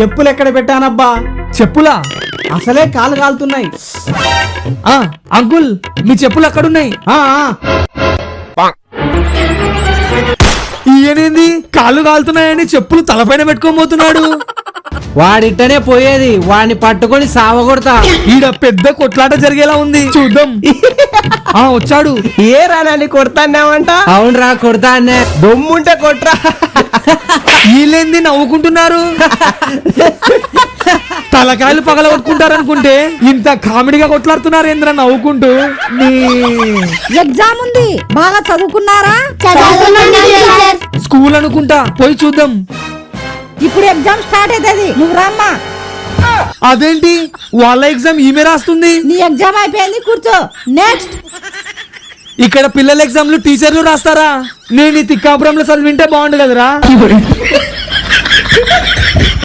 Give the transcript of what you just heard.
చెప్పులు ఎక్కడ పెట్టానబ్బా? చెప్పులా? అసలే కాలు కాలుతున్నాయి. ఆ అంకుల్ మీ చెప్పులు అక్కడున్నాయి ఆ, ఆ, ఈయనేంది? కాళ్ళు కాలుతున్నాయని చెప్పులు తలపైన పెట్టుకోబోతున్నాడు వాడిట్టనే పోయేది వాడిని పట్టుకొని సావగొడతా. ఈడ పెద్ద కొట్లాట జరిగేలా ఉంది. చూద్దాం. ఆ వచ్చాడు. ఏ రానని కొడతాన్నావంట? అవునరా కొడతా అన్నే బొమ్ముంటే కొట్రా. వీళ్ళేంది నవ్వుకుంటున్నారు? తలకాయలు పగల కొట్టుకుంటారనుకుంటే ఇంత కామెడీగా కొట్లాడుతున్నారు ఏంద్ర నవ్వుకుంటూ? నీ ఎగ్జామ్ ఉంది. బాగా చదువుకున్నారా? స్కూల్ అనుకుంటా. పోయి చూద్దాం. ఇప్పుడు ఎగ్జామ్ స్టార్ట్ అవుతుంది. నువ్వు రమ్మా. అదేంటి? వాళ్ళ ఎగ్జామ్ ఈమె రాస్తుంది. నీ ఎగ్జామ్ అయిపోయింది కూర్చో. నెక్స్ట్ ఇక్కడ పిల్లల ఎగ్జామ్లు టీచర్లు రాస్తారా? నేను ఈ తిక్కాపురంలో చదివింటే బాగుండు కదరా?